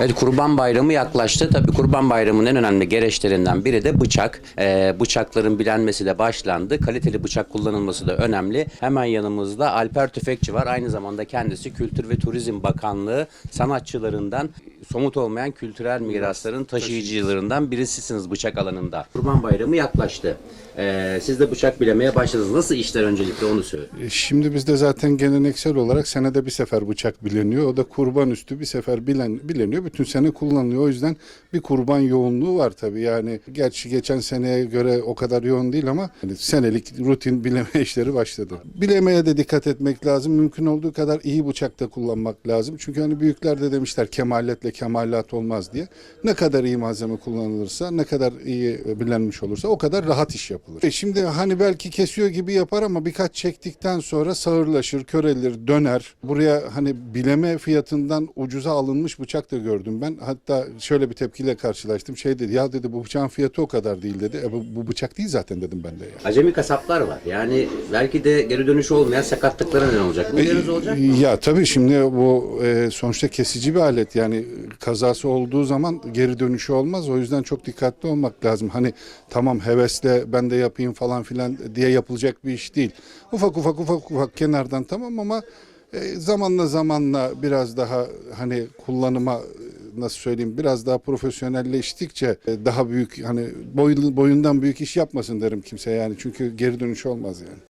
Evet Kurban Bayramı yaklaştı. Tabii Kurban Bayramı'nın en önemli gereçlerinden biri de bıçak. Ee, bıçakların bilenmesi de başlandı. Kaliteli bıçak kullanılması da önemli. Hemen yanımızda Alper Tüfekçi var. Aynı zamanda kendisi Kültür ve Turizm Bakanlığı sanatçılarından somut olmayan kültürel mirasların taşıyıcılarından birisisiniz bıçak alanında. Kurban Bayramı yaklaştı. Ee, siz de bıçak bilemeye başladınız. Nasıl işler öncelikle onu söyle. E, Şimdi bizde zaten geleneksel olarak senede bir sefer bıçak bileniyor. O da kurban üstü bir sefer bilen, bileniyor. Bütün sene kullanılıyor. O yüzden bir kurban yoğunluğu var tabii. Yani gerçi geçen seneye göre o kadar yoğun değil ama hani senelik rutin bileme işleri başladı. Bilemeye de dikkat etmek lazım. Mümkün olduğu kadar iyi bıçak da kullanmak lazım. Çünkü hani büyükler de demişler kemaletle kemalat olmaz diye. Ne kadar iyi malzeme kullanılırsa, ne kadar iyi bilenmiş olursa o kadar rahat iş yapılır. E şimdi hani belki kesiyor gibi yapar ama birkaç çektikten sonra sağırlaşır, körelir, döner. Buraya hani bileme fiyatından ucuza alınmış bıçak da gördüm ben. Hatta şöyle bir tepkiyle karşılaştım. Şey dedi ya dedi bu bıçağın fiyatı o kadar değil dedi. E bu, bu bıçak değil zaten dedim ben de ya. Acemi kasaplar var. Yani belki de geri dönüşü olmayan sakatlıklara neden olacak. Bu yeriniz olacak mı? Ya tabii şimdi bu e, sonuçta kesici bir alet yani kazası olduğu zaman geri dönüşü olmaz. O yüzden çok dikkatli olmak lazım. Hani tamam hevesle ben de yapayım falan filan diye yapılacak bir iş değil. Ufak ufak ufak ufak kenardan tamam ama e, zamanla zamanla biraz daha hani kullanıma e, nasıl söyleyeyim biraz daha profesyonelleştikçe e, daha büyük hani boyun, boyundan büyük iş yapmasın derim kimse yani çünkü geri dönüşü olmaz yani.